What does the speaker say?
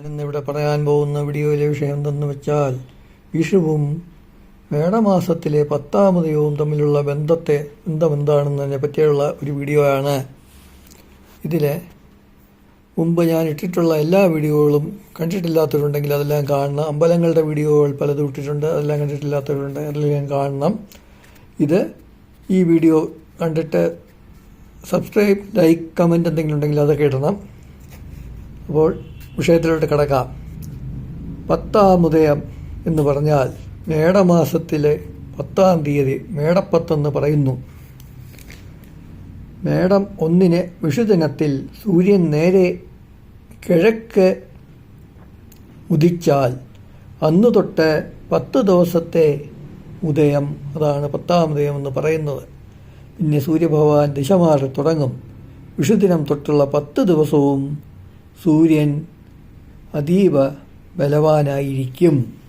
ഞാനിന്നിവിടെ പറയാൻ പോകുന്ന വീഡിയോയിലെ വിഷയം എന്തെന്ന് വെച്ചാൽ വിഷുവും മേടമാസത്തിലെ പത്താമതയവും തമ്മിലുള്ള ബന്ധത്തെ ബന്ധം എന്താണെന്നതിനെ പറ്റിയുള്ള ഒരു വീഡിയോ ആണ് ഇതിലെ മുമ്പ് ഞാൻ ഇട്ടിട്ടുള്ള എല്ലാ വീഡിയോകളും കണ്ടിട്ടില്ലാത്തവരുണ്ടെങ്കിൽ അതെല്ലാം കാണണം. അമ്പലങ്ങളുടെ വീഡിയോകൾ പലതും ഇട്ടിട്ടുണ്ട് അതെല്ലാം കണ്ടിട്ടില്ലാത്തവരുണ്ട് അതെല്ലാം കാണണം. ഇത് ഈ വീഡിയോ കണ്ടിട്ട് സബ്സ്ക്രൈബ് ലൈക്ക് കമന്റ് എന്തെങ്കിലും ഉണ്ടെങ്കിൽ അതൊക്കെ ഇടണം. അപ്പോൾ വിഷയത്തിലോട്ട് കിടക്കാം. പത്താം ഉദയം എന്ന് പറഞ്ഞാൽ മേടമാസത്തിലെ പത്താം തീയതി മേടപ്പത്തെന്ന് പറയുന്നു. മേടം ഒന്നിന് വിഷുദിനത്തിൽ സൂര്യൻ നേരെ കിഴക്ക് ഉദിച്ചാൽ അന്നു തൊട്ട് പത്ത് ദിവസത്തെ ഉദയം അതാണ് പത്താം ഉദയം എന്ന് പറയുന്നത്. പിന്നെ സൂര്യഭഗവാൻ ദിശ മാറി തുടങ്ങും. വിഷുദിനം തൊട്ടുള്ള പത്ത് ദിവസവും സൂര്യൻ അതീവ ബലവാനായിരിക്കും.